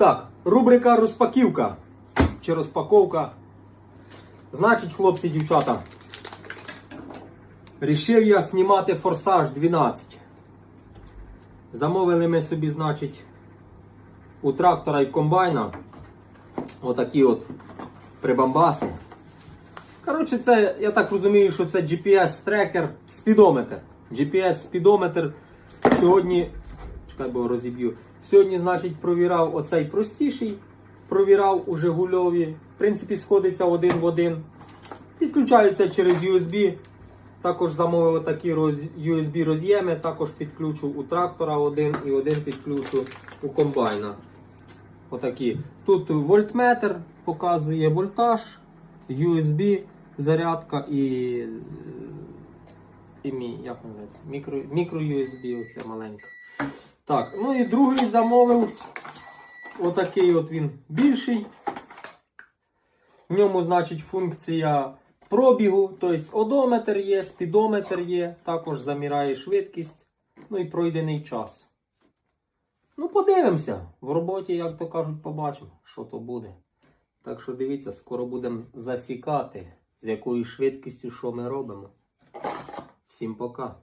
Так, рубрика розпаківка чи розпаковка. Значить, хлопці, дівчата, рішив я знімати форсаж 12. Замовили ми собі, значить, у трактора і комбайна отакі от прибамбаси. Коротше, це, я так розумію, що це GPS-трекер, спідометр. GPS-спідометр. Сьогодні, бо розіб'ю. Сьогодні, значить, провірав оцей простіший, провірав у Жигульові. В принципі, сходиться один в один. Підключаються через USB. Також замовив такі USB роз'єми, також підключу у трактора один і один підключу у комбайна. Отакі. Тут вольтметр показує вольтаж, USB, зарядка і, і мій, як? Мікро, мікро USB, оце маленька. Так, ну і другий замовив. Отакий от він більший. В ньому, значить, функція пробігу, тобто одометр є, спідометр є, також заміряє швидкість, ну і пройдений час. Ну, подивимося. В роботі, як то кажуть, побачимо, що то буде. Так що дивіться, скоро будемо засікати, з якою швидкістю що ми робимо. Всім пока.